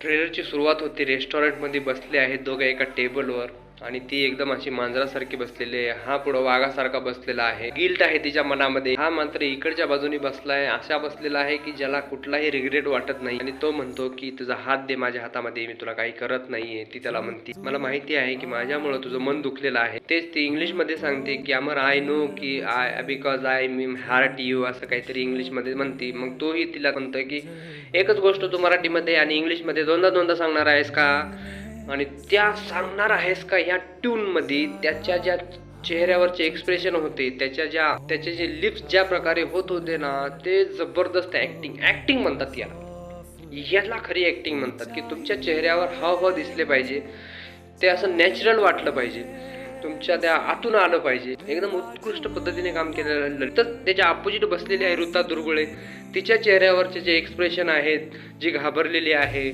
ट्रेलरची सुरुवात होते. रेस्टॉरंटमध्ये बसले आहेत दोघे एका टेबलवर आणि ती एकदम अशी मांजरासारखी बसलेली आहे. हा पुढं वाघासारखा बसलेला आहे. गिल्ट आहे तिच्या मनामध्ये. हा मात्र इकडच्या बाजूने बसलाय. अशा बसलेला आहे की ज्याला कुठलाही रिग्रेट वाटत नाही. आणि तो म्हणतो की तुझा हात दे माझ्या हातामध्ये. मी तुला काही करत नाहीये. ती त्याला म्हणते. मला माहिती आहे की माझ्यामुळे तुझं मन दुखलेलं आहे. तेच ती इंग्लिशमध्ये सांगते की अमर आय नो की I because I me heart you असं काहीतरी इंग्लिशमध्ये म्हणते. मग तोही तिला म्हणतोय की एकच गोष्ट तू मराठीमध्ये आणि इंग्लिशमध्ये दोनदा दोनदा सांगणार आहेस का? आणि त्या सांगणार आहेस का या ट्यूनमध्ये त्याच्या ज्या चेहऱ्यावरचे एक्सप्रेशन होते त्याच्या ज्या त्याचे जे लिप्स ज्या प्रकारे होत होते ना ते जबरदस्त ऍक्टिंग ॲक्टिंग म्हणतात याला. याला खरी ऍक्टिंग म्हणतात की तुमच्या चेहऱ्यावर हावभाव दिसले पाहिजे ते असं नॅचरल वाटलं पाहिजे तुमच्या त्या आतून आलं पाहिजे. एकदम उत्कृष्ट पद्धतीने काम केलेलं तर त्याच्या अपोजिट बसलेली आहे ऋता दुर्गुळे. तिच्या चेहऱ्यावरचे जे एक्सप्रेशन आहेत जी घाबरलेली आहे.